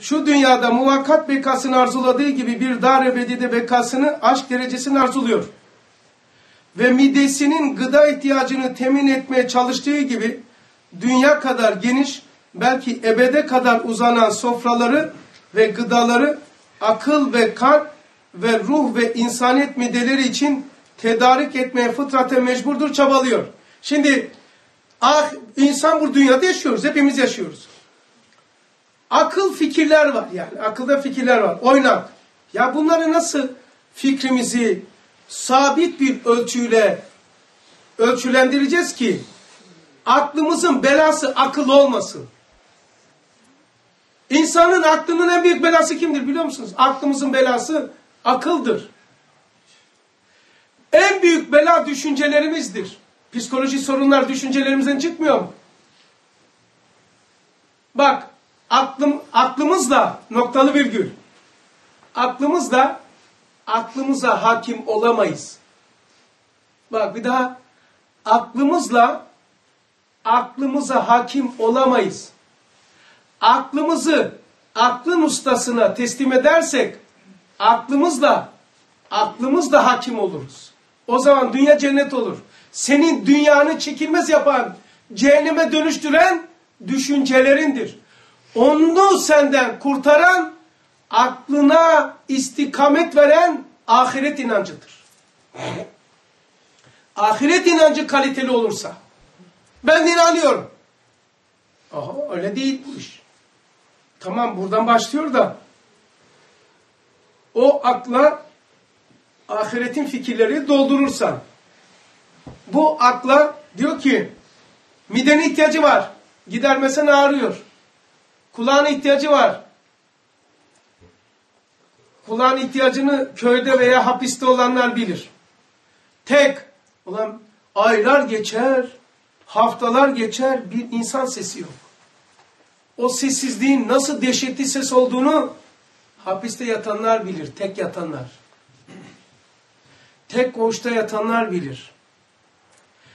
şu dünyada muvakkat bekasını arzuladığı gibi bir dar ebedide bekasını aşk derecesini arzuluyor. Ve midesinin gıda ihtiyacını temin etmeye çalıştığı gibi dünya kadar geniş belki ebede kadar uzanan sofraları ve gıdaları akıl ve kalp ve ruh ve insaniyet mideleri için tedarik etmeye fıtraten mecburdur, çabalıyor. Şimdi ah, insan bu dünyada yaşıyoruz, hepimiz yaşıyoruz. Akıl fikirler var yani, akılda fikirler var, oynak. Ya bunları nasıl fikrimizi sabit bir ölçüyle ölçülendireceğiz ki aklımızın belası akıl olmasın. İnsanın aklının en büyük belası kimdir biliyor musunuz? Aklımızın belası akıldır. En büyük bela düşüncelerimizdir. Psikoloji sorunlar düşüncelerimizden çıkmıyor mu? Bak, aklım, aklımızla noktalı virgül. Aklımızla aklımıza hakim olamayız. Bak bir daha aklımızla aklımıza hakim olamayız. Aklımızı aklın ustasına teslim edersek aklımızla aklımızla hakim oluruz. O zaman dünya cennet olur. Senin dünyanı çekilmez yapan, cehenneme dönüştüren düşüncelerindir. Onu senden kurtaran, aklına istikamet veren ahiret inancıdır. Ahiret inancı kaliteli olursa, ben inanıyorum. Aha, öyle değil bu iş. Tamam buradan başlıyor da, o akla ahiretin fikirleri doldurursan, bu akla diyor ki, midene ihtiyacı var, gidermesen ağrıyor. Kulağına ihtiyacı var. Kulağın ihtiyacını köyde veya hapiste olanlar bilir. Tek, olan aylar geçer, haftalar geçer, bir insan sesi yok. O sessizliğin nasıl dehşetli ses olduğunu hapiste yatanlar bilir, tek yatanlar. Tek koğuşta yatanlar bilir.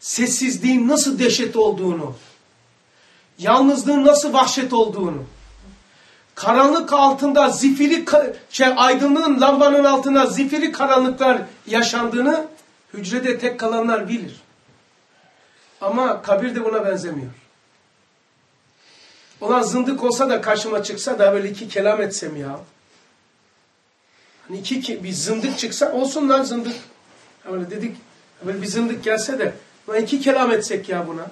Sessizliğin nasıl dehşet olduğunu, yalnızlığın nasıl vahşet olduğunu, karanlık altında zifiri, şey, aydınlığın lambanın altında zifiri karanlıklar yaşandığını hücrede tek kalanlar bilir. Ama kabir de buna benzemiyor. Olan zındık olsa da karşıma çıksa da böyle iki kelam etsem ya. Hani iki bir zındık çıksa olsun lan zındık. Böyle dedik böyle bir zındık gelse de iki kelam etsek ya buna.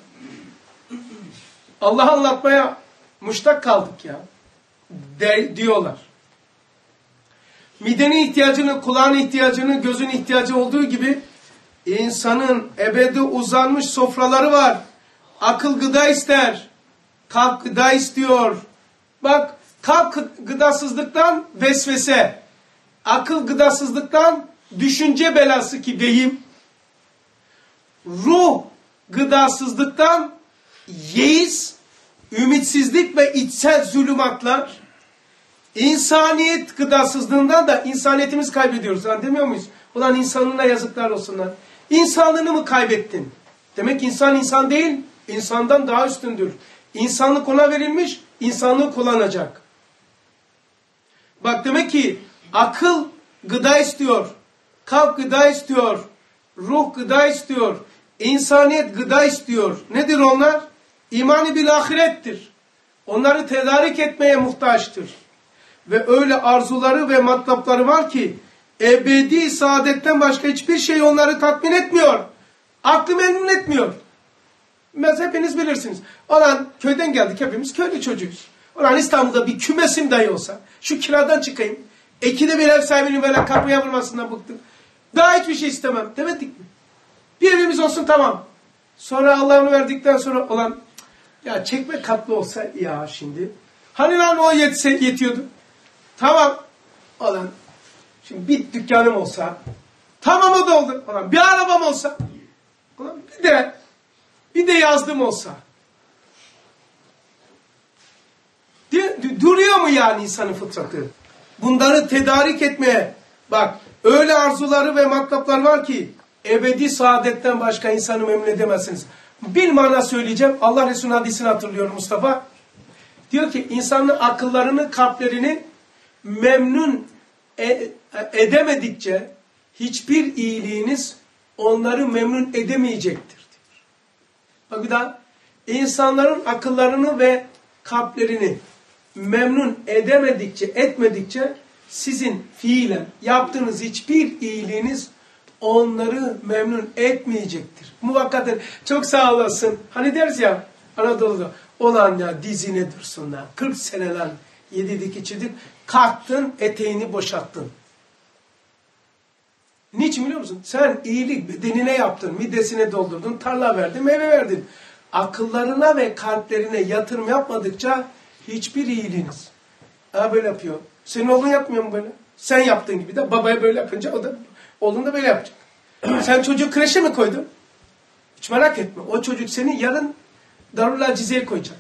Allah anlatmaya muştak kaldık ya. De, diyorlar. Midenin ihtiyacını, kulağın ihtiyacını, gözün ihtiyacı olduğu gibi insanın ebedi uzanmış sofraları var. Akıl gıda ister. Kalp gıda istiyor. Bak kalp gıdasızlıktan vesvese. Akıl gıdasızlıktan düşünce belası ki deyim. Ruh gıdasızlıktan yeis, ümitsizlik ve içsel zulümatlar, insaniyet gıdasızlığından da insaniyetimiz kaybediyoruz. Yani demiyor muyuz? Ulan insanlığına yazıklar olsunlar. İnsanlığını mı kaybettin? Demek insan insan değil, insandan daha üstündür. İnsanlık ona verilmiş, insanlığı kullanacak. Bak demek ki akıl gıda istiyor, kalp gıda istiyor, ruh gıda istiyor, insaniyet gıda istiyor. Nedir onlar? İmanı bil ahirettir. Onları tedarik etmeye muhtaçtır. Ve öyle arzuları ve matlapları var ki ebedi saadetten başka hiçbir şey onları tatmin etmiyor. Aklı memnun etmiyor. Hepiniz bilirsiniz. Olan köyden geldik hepimiz köylü çocuğuz. Olan İstanbul'da bir kümesim dahi olsa şu kiradan çıkayım. Ekide bir ev sahibinin böyle kapıya vurmasından bıktım. Daha hiçbir şey istemem demedik mi? Bir evimiz olsun tamam. Sonra Allah'ını verdikten sonra olan ya çekme katlı olsa ya şimdi. Hani lan o yetse, yetiyordu. Tamam. Olan şimdi bir dükkanım olsa tamam o da oldu. Olan bir arabam olsa olan bir de bir de yazdım olsa. Duruyor mu yani insanın fıtratı? Bunları tedarik etmeye bak öyle arzuları ve matlaplar var ki ebedi saadetten başka insanı memnun edemezsiniz. Bir mana söyleyeceğim. Allah Resulü'nün hadisini hatırlıyorum Mustafa. Diyor ki insanın akıllarını, kalplerini memnun e, edemedikçe hiçbir iyiliğiniz onları memnun edemeyecektir. Bak bir daha. İnsanların akıllarını ve kalplerini memnun edemedikçe, etmedikçe sizin fiilen yaptığınız hiçbir iyiliğiniz onları memnun etmeyecektir. Muvakkaten çok sağ olasın. Hani deriz ya Anadolu'da olan ya dizine dursunlar. 40 seneler yedidik içidik. Kalktın eteğini boşalttın. Niçin biliyor musun? Sen iyilik bedenine yaptın, midesine doldurdun, tarla verdin, meyve verdin. Akıllarına ve kalplerine yatırım yapmadıkça hiçbir iyiliğiniz. Ha böyle yapıyor. Senin oğlun yapmıyor mu böyle? Sen yaptığın gibi de babaya böyle yapınca o da oğlun da böyle yapacak. Sen çocuğu kreşe mi koydun? Hiç merak etme. O çocuk seni yarın Darul Acize'ye koyacak.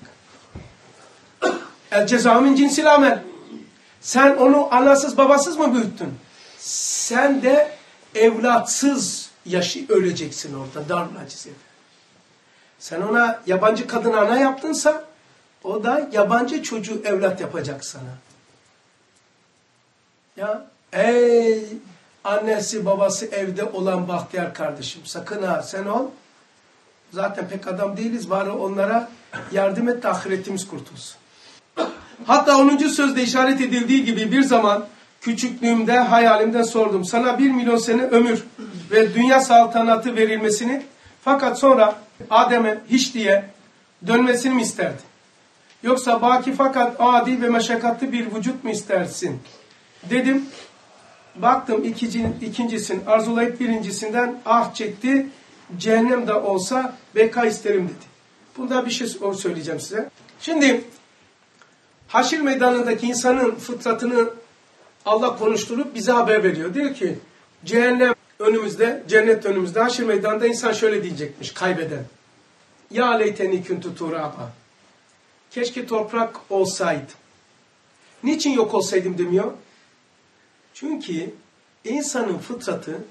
El cezamin cinsil amel. Sen onu anasız babasız mı büyüttün? Sen de evlatsız yaşı öleceksin orada Darul Acize'de. Sen ona yabancı kadın ana yaptınsa o da yabancı çocuğu evlat yapacak sana. Ya ey annesi babası evde olan bahtiyar kardeşim sakın ha sen ol. Zaten pek adam değiliz bari onlara yardım et de ahiretimiz kurtulsun. Hatta 10. sözde işaret edildiği gibi bir zaman küçüklüğümde hayalimde sordum. Sana bir milyon sene ömür ve dünya saltanatı verilmesini fakat sonra Adem'e hiç diye dönmesini mi isterdin? Yoksa baki fakat adi ve meşakkatli bir vücut mu istersin? Dedim, baktım ikinci, ikincisin, arzulayıp birincisinden ah çekti, cehennem de olsa beka isterim dedi. Bunda bir şey söyleyeceğim size. Şimdi haşir meydanındaki insanın fıtratını Allah konuşturup bize haber veriyor. Diyor ki cehennem önümüzde, cennet önümüzde, haşir meydanında insan şöyle diyecekmiş kaybeden. Ya leyteni kuntu turaba. Keşke toprak olsaydım. Niçin yok olsaydım demiyor? Çünkü insanın fıtratı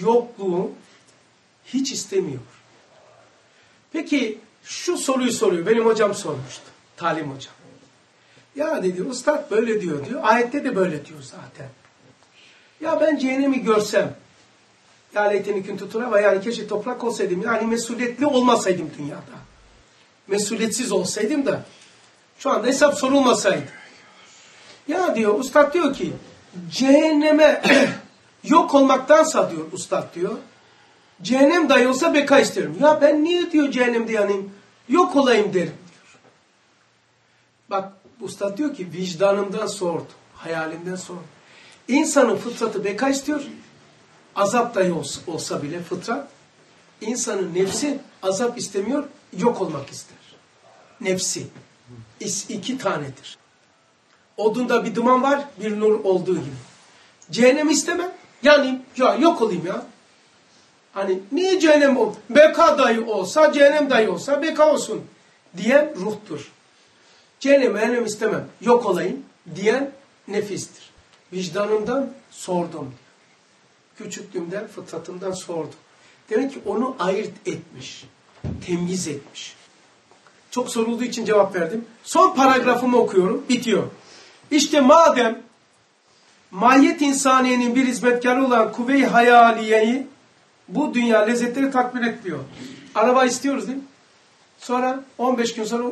yokluğu hiç istemiyor. Peki şu soruyu soruyor. Benim hocam sormuştu. Talim hocam. Ya dedi ustad böyle diyor diyor. Ayette de böyle diyor zaten. Ya ben cehennemi görsem ya leyteni kün tutura yani keşke toprak olsaydım. Yani mesuliyetli olmasaydım dünyada. Mesuliyetsiz olsaydım da şu anda hesap sorulmasaydı. Ya diyor ustad diyor ki cehenneme yok olmaktansa diyor ustad diyor. Cehennem dahi olsa beka isterim. Ya ben niye diyor cehennemde yanayım? Yok olayım derim diyor. Bak ustad diyor ki vicdanımdan sordu. Hayalimden sordu. İnsanın fıtratı beka istiyor. Azap dahi olsa, olsa bile fıtrat. insanın nefsi azap istemiyor, yok olmak ister. Nefsi. iki tanedir. Odunda bir duman var, bir nur olduğu gibi. Cehennem istemem. Yani ya yok olayım ya. Hani niye cehennem ol? Beka dahi olsa, cehennem dahi olsa beka olsun diyen ruhtur. Cehennem, cehennem istemem, yok olayım diyen nefistir. Vicdanımdan sordum. Küçüklüğümden, fıtratımdan sordum. Demek ki onu ayırt etmiş, temyiz etmiş. Çok sorulduğu için cevap verdim. Son paragrafımı okuyorum, bitiyor. İşte madem mahiyet insaniyenin bir hizmetkarı olan kuvve-i hayaliyeyi bu dünya lezzetleri takdir etmiyor. Araba istiyoruz değil mi? Sonra 15 gün sonra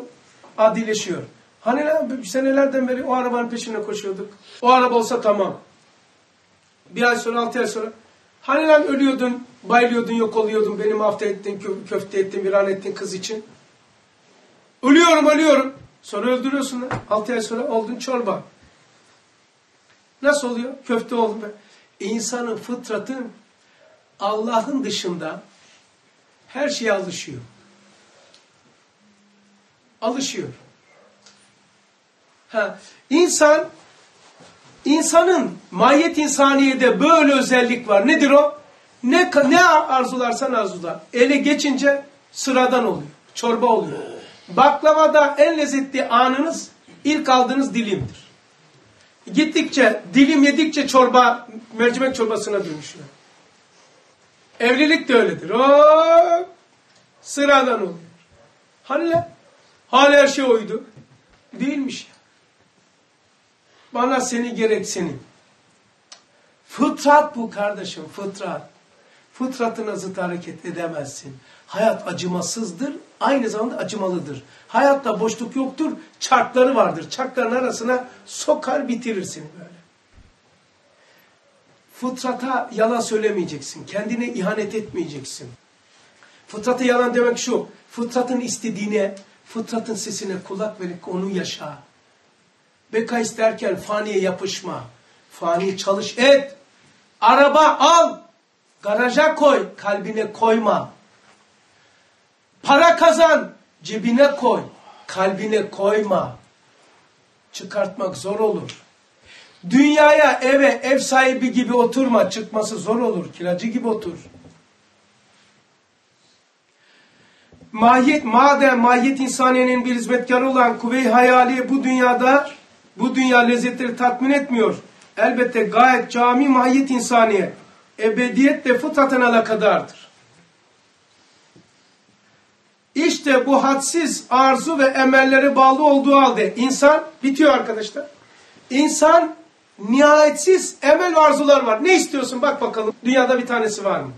adileşiyor. Hani senelerden beri o arabanın peşine koşuyorduk. O araba olsa tamam. Bir ay sonra, altı ay sonra. Hani lan ölüyordun, bayılıyordun, yok oluyordun, beni mahvet ettin, kö köfte ettin, viran ettin kız için. Ölüyorum, ölüyorum. Sonra öldürüyorsun lan. Altı ay sonra oldun çorba. Nasıl oluyor? Köfte oldum ben. İnsanın fıtratı Allah'ın dışında her şeye alışıyor. Alışıyor. Ha, insan insanın mahiyet insaniyede böyle özellik var. Nedir o? Ne ne arzularsan arzula. Ele geçince sıradan oluyor. Çorba oluyor. Baklavada en lezzetli anınız ilk aldığınız dilimdir. Gittikçe, dilim yedikçe çorba, mercimek çorbasına dönüşüyor. Evlilik de öyledir. O sıradan oluyor. Hani lan? Hala her şey oydu. Değilmiş ya. Bana seni gerek seni. Fıtrat bu kardeşim fıtrat. Fıtratına zıt hareket edemezsin. Hayat acımasızdır, aynı zamanda acımalıdır. Hayatta boşluk yoktur, çarkları vardır. Çarkların arasına sokar bitirir seni böyle. Fıtrata yalan söylemeyeceksin, kendine ihanet etmeyeceksin. Fıtratı yalan demek şu, fıtratın istediğine, fıtratın sesine kulak verip onu yaşa. Beka isterken faniye yapışma. Fani çalış et. Araba al. Garaja koy. Kalbine koyma. Para kazan. Cebine koy. Kalbine koyma. Çıkartmak zor olur. Dünyaya eve ev sahibi gibi oturma. Çıkması zor olur. Kiracı gibi otur. Mahiyet, madem mahiyet insaniyenin bir hizmetkarı olan kuvve-i hayali bu dünyada bu dünya lezzetleri tatmin etmiyor. Elbette gayet cami mahiyet insaniye ebediyetle fıtraten alakadardır. İşte bu hadsiz arzu ve emelleri bağlı olduğu halde insan, bitiyor arkadaşlar. İnsan nihayetsiz emel ve arzular var. Ne istiyorsun bak bakalım dünyada bir tanesi var mı?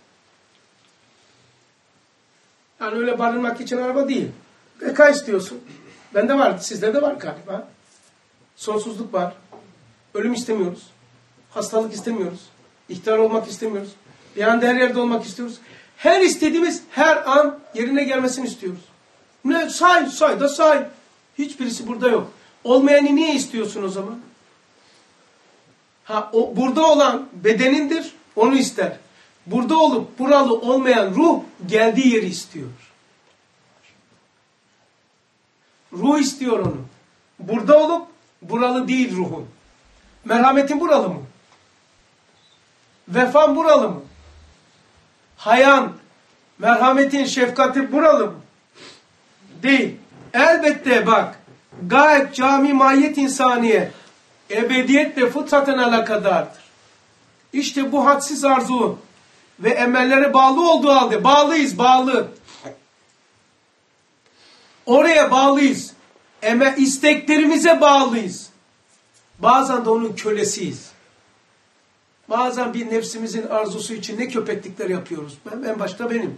Yani öyle barınmak için araba değil. Beka istiyorsun. Bende var, sizde de var galiba. Sonsuzluk var. Ölüm istemiyoruz. Hastalık istemiyoruz. İhtiyar olmak istemiyoruz. Bir anda her yerde olmak istiyoruz. Her istediğimiz her an yerine gelmesini istiyoruz. Ne say, say da say. Hiçbirisi burada yok. Olmayanı niye istiyorsun o zaman? Ha, o, burada olan bedenindir, onu ister. Burada olup buralı olmayan ruh geldiği yeri istiyor. Ruh istiyor onu. Burada olup buralı değil ruhun. Merhametin buralı mı? Vefan buralı mı? Hayan, merhametin, şefkati buralı mı? Değil. Elbette bak, gayet cami mahiyet insaniye, ebediyetle fıtraten alakadardır. İşte bu hadsiz arzu ve emellere bağlı olduğu halde, bağlıyız, bağlı. Oraya bağlıyız. Eme isteklerimize bağlıyız. Bazen de onun kölesiyiz. Bazen bir nefsimizin arzusu için ne köpeklikler yapıyoruz. Ben en başta benim.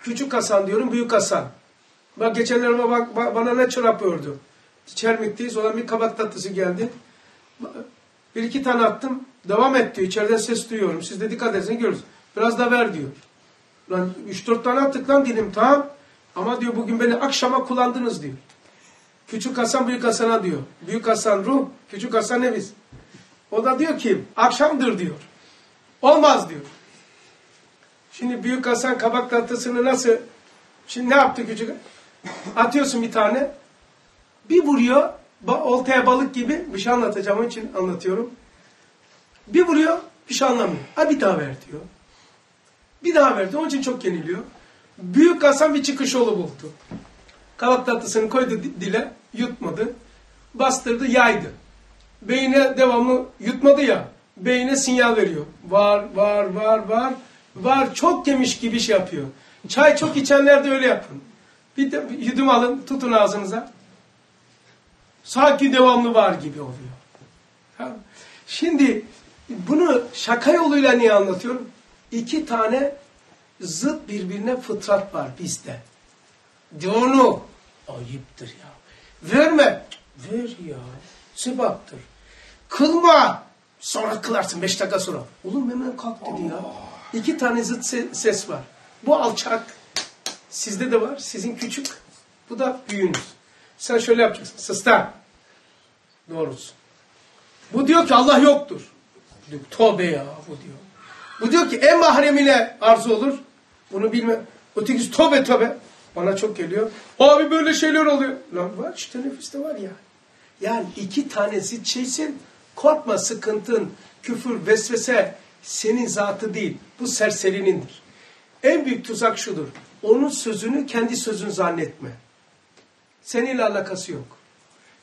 Küçük Hasan diyorum, büyük Hasan. Bak geçenlerde bak, bana ne çorap ördü. Çermik'teyiz, olan bir kabak tatlısı geldi. Bir iki tane attım, devam et diyor. İçeriden ses duyuyorum. Siz de dikkat ederseniz görürsünüz. Biraz da ver diyor. Lan üç dört tane attık lan dedim tamam. Ama diyor bugün beni akşama kullandınız diyor. Küçük Hasan Büyük Hasan'a diyor. Büyük Hasan ruh, Küçük Hasan nefis. O da diyor ki akşamdır diyor. Olmaz diyor. Şimdi Büyük Hasan kabak tatlısını nasıl şimdi ne yaptı küçük? Atıyorsun bir tane. Bir vuruyor oltaya balık gibi bir şey anlatacağım için anlatıyorum. Bir vuruyor bir şey anlamıyor. Ha bir daha ver diyor. Bir daha verdi. Onun için çok yeniliyor. Büyük Hasan bir çıkış yolu buldu. Kabak tatlısını koydu dile, yutmadı. Bastırdı, yaydı. Beyine devamlı yutmadı ya, beyine sinyal veriyor. Var, var, var, var. Var, çok yemiş gibi şey yapıyor. Çay çok içenler de öyle yapın. Bir, de, yudum alın, tutun ağzınıza. Sanki devamlı var gibi oluyor. Şimdi bunu şaka yoluyla niye anlatıyorum? İki tane zıt birbirine fıtrat var bizde. De onu ayıptır ya. Verme. Ver ya. Sebaptır. Kılma. Sonra kılarsın beş dakika sonra. Oğlum hemen kalk dedi ya. İki tane zıt ses var. Bu alçak. Sizde de var. Sizin küçük. Bu da büyüğünüz. Sen şöyle yapacaksın. Sısta. Doğrusu. Bu diyor ki Allah yoktur. Diyor, Tövbe ya bu diyor. Bu diyor ki en mahremine arzu olur. Bunu bilme. Ötekisi tövbe tövbe. Bana çok geliyor. Abi böyle şeyler oluyor. Lan var işte nefiste var ya. Yani iki tanesi şeysin. Korkma sıkıntın, küfür, vesvese senin zatı değil. Bu serserinindir. En büyük tuzak şudur. Onun sözünü kendi sözün zannetme. Seninle alakası yok.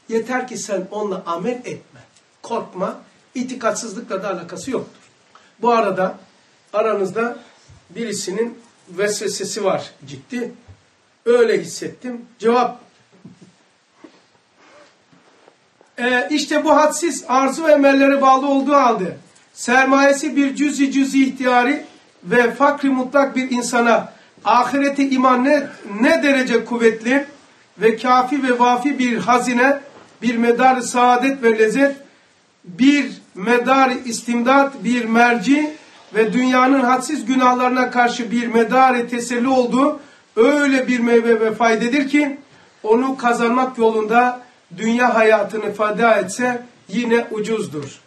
Yeter ki sen onunla amel etme. Korkma. İtikatsızlıkla da alakası yoktur. Bu arada aranızda birisinin vesvesesi var ciddi. Öyle hissettim. Cevap e, işte bu hadsiz arzu ve emellere bağlı olduğu halde sermayesi bir cüzi cüzi ihtiyari ve fakri mutlak bir insana ahirete iman ne, ne derece kuvvetli ve kafi ve vafi bir hazine, bir medar saadet ve lezzet, bir medar istimdat, bir merci ve dünyanın hadsiz günahlarına karşı bir medar teselli olduğu öyle bir meyve ve faydedir ki onu kazanmak yolunda dünya hayatını feda etse yine ucuzdur.